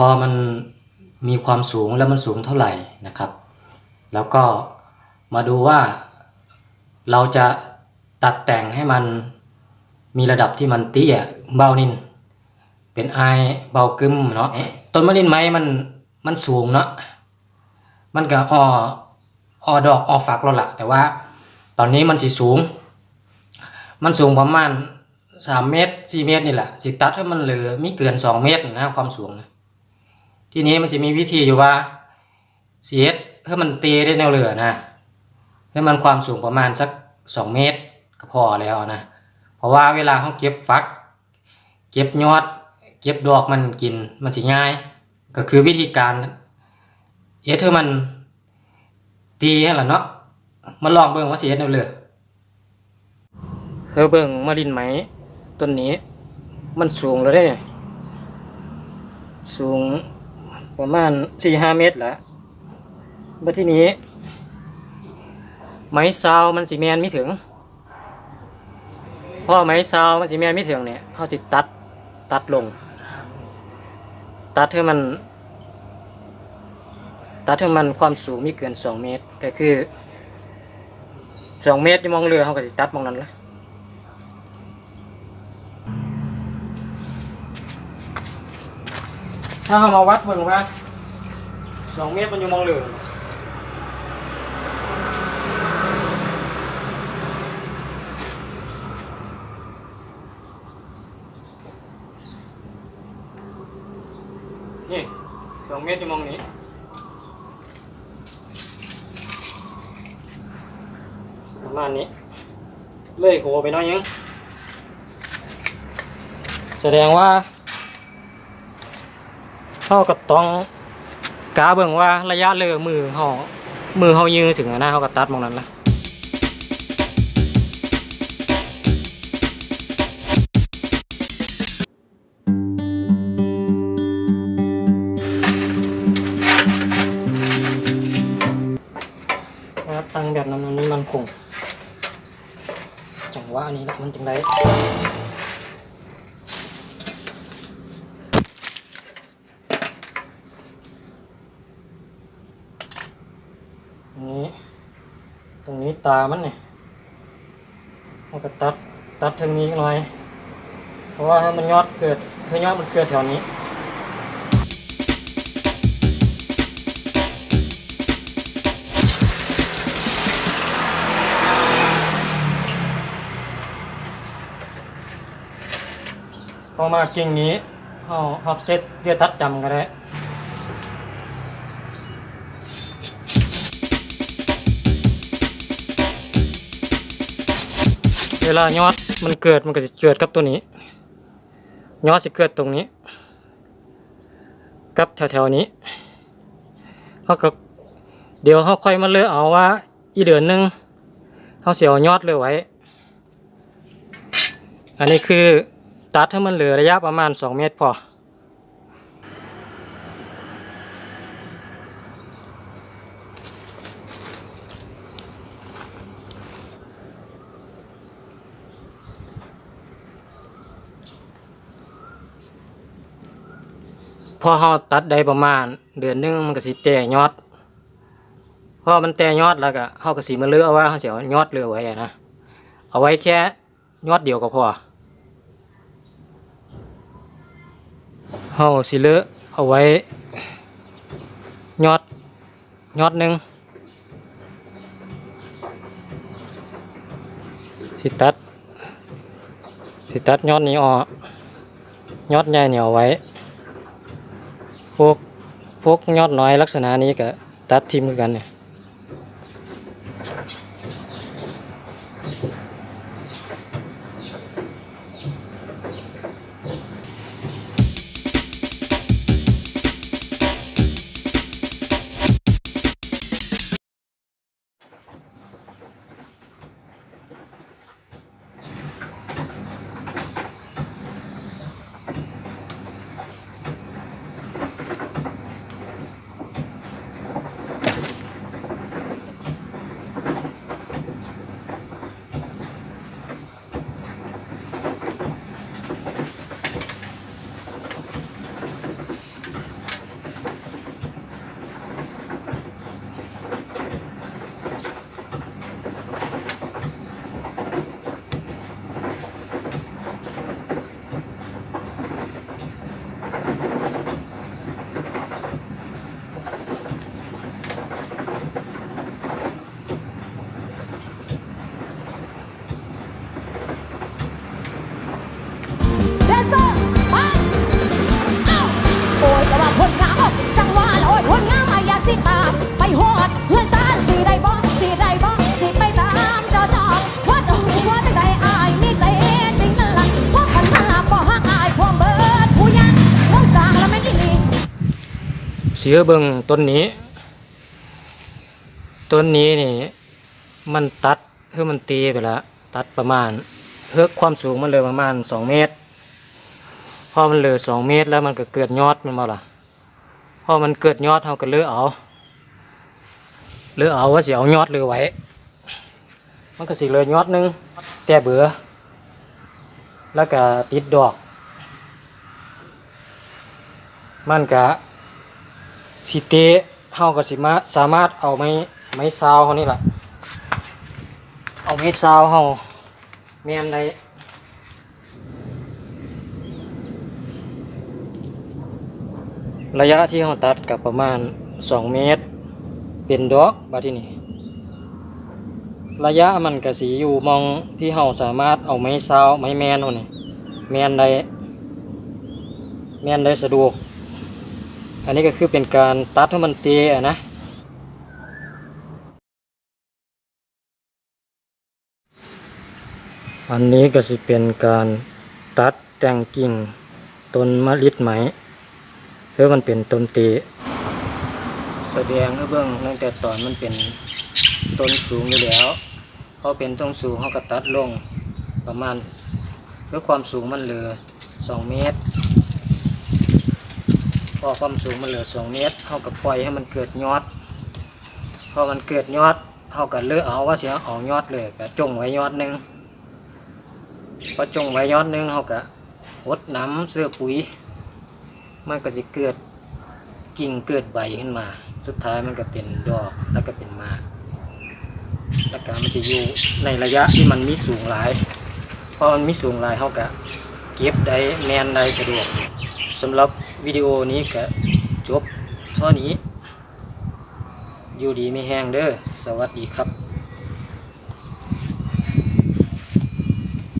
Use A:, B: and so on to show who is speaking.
A: พอมันมีความสูงแล้วมันสูงเท่าไหร่นะครับ แล้วก็มาดูว่าเราจะตัดแต่งให้มันมีระดับที่มันเตี้ยเบานิน เป็นไอเบากึมเนาะต้นมะลินไม้มันมันสูงเนาะมันก็ออออดอกออกฝักแล้วละแต่ว่าตอนนี้มันสิสูง มันสูงประมาณสามเมตรสี่เมตรนี่แหละสิตัดให้มันเหลือมีเกินสองเมตรนะความสูงนะ ทีนี้มันจะมีวิธีอยู่ว่าเสียดให้มันตีได้แนวเหลือนะให้มันความสูงประมาณสักสองเมตรก็พอแล้วนะ เพราะว่าเวลาเขาเก็บฟัก เก็บยอด เก็บดอกมันกินมันสิง่าย ก็คือวิธีการเอ็ดให้มันตีให้ละเนาะมาลองเบิ่งว่าสิเอ็ดแนวเหลือเฮอเบิ่งมาลินไหมต้นนี้ มันสูงแล้วได้เนี่ยสูง ประมาณสี่ห้าเมตรแล้วบัดที่นี้ ไม้ซาวมันสีแมนไม่ถึงพอไม้ซาวมันสีแมนไม่ถึงเนี่ยเขาสิตัดตัดลง ตัดให้มัน ตัดให้มันความสูงไม่เกินสองเมตร ก็คือสองเมตรที่มองเรือเขาก็สิตัดมองนั้นละ ถ้าเรามาวัดเบิ่งว่าสองเมตรมันอยู่มองเหลืองนี่สองเมตรอยู่มองนี้ประมาณนี้ เลยโหไปน้อยยัง แสดงว่า เฮาก็ต้องกาเบิ่งว่าระยะเลอมือเฮามือเฮายืนถึงอะนะเฮาก็ตัดมองนั้นละว่าตั้งแบบนั้นอันนี้มันคงจังหวะนี้ละมันจังได ตรงนี้ ตามันเนี่ยมันก็ตัดตัดทางนี้หน่อย เพราะว่าให้มันยอดเกิดให้ยอดมันเกิดแถวนี้พอมากิ่งนี้เอาเอาเจ็ดเดียวตัดจำก็ได้ เวลายอดมันเกิดมันก็จะเกิดกับตัวนี้ยอดสิเกิดตรงนี้ กับแถวๆนี้เขาก็เดี๋ยวเขาค่อยมาเลือกเอาว่า อีเดือนหนึงเขาเสียวยอดเลยไว้ อันนี้คือตัดให้มันเหลือระยะประมาณ 2 เมตรพอ พอเราตัดได้ประมาณ เดือนนึงมันก็สิแตกยอดพอมันแตกยอดแล้วก็เฮาก็สิมาเลือกเอว่าเฮาสิเอายอดเลือไว้นะเอาไว้แค่ยอดเดียวก็พอเฮาสิเลือกเอาไว้ยอดยอดหนึ่งสิตัดสิตัดยอดนี้ออกยอดใหญ่เนี่ยเอาไว้ พวกพวกยอดน้อยลักษณะนี้ก็ตัดทิมคือกันเนี่ย
B: เสือเบิง
A: ต้นนี้ ต้นนี้นี่ มันตัดคือมันตีไปแล้วตัดประมาณเฮือความสูงมันเลยประมาณสองเมตร พอมันเลือสองเมตรแล้วมันก็เกิดยอดมันมาล่ะพอมันเกิดยอดเราก็เลือเอาเลือเอาว่าสิเอายอดเลือไว้ มันก็สิเลือยอดหนึงแต่เบื่อแล้วก็ติดดอก มันก็ สิเตะเฮาก็สิมาสามารถเอาไม้ไม้ซาวเฮานี่ล่ะเอาไม้ซาวเฮาแม่นได้ระยะที่เฮาตัดกับประมาณ 2 เมตร เป็นดอกบัดทีนี้ระยะมันก็สิอยู่มองที่เฮาสามารถเอาไม้ซาวไม้แมนเฮานี่แมนได้แมนได้สะดวก อันนี้ก็คือเป็นการตัดให้มันเตะอะนะ อันนี้ก็สิเป็นการตัดแต่งกิ่งต้นมะลิดไหมเพื่อมันเป็นต้นเตะแสดงให้เบื้องตั้งแต่ตอนมันเป็นต้นสูงอยู่แล้วพอเป็นต้นสูงเขาก็ตัดลงประมาณเพื่อความสูงมันเหลือ 2 เมตร พอความสูงมันเหลือสองเมตรเขาก็ปล่อยให้มันเกิดยอด พอมันเกิดยอดเขาก็เลือกเอาว่าเสียเอายอดเลยก็จงไว้ยอดหนึ่งพอจงไว้ยอดหนึ่งเขาก็หดน้ำเสื้อปุ๋ย มันก็จะเกิดกิ่งเกิดใบขึ้นมา สุดท้ายมันก็เป็นดอกแล้วก็เป็นมากแล้วก็มันจะอยู่ในระยะที่มันมีสูงหลายพอมันมีสูงหลายเขาก็เก็บได้แมนได้สะดวก สำหรับวิดีโอนี้ก็จบเท่านี้ อยู่ดีไม่แห้งเด้อ สวัสดีครับ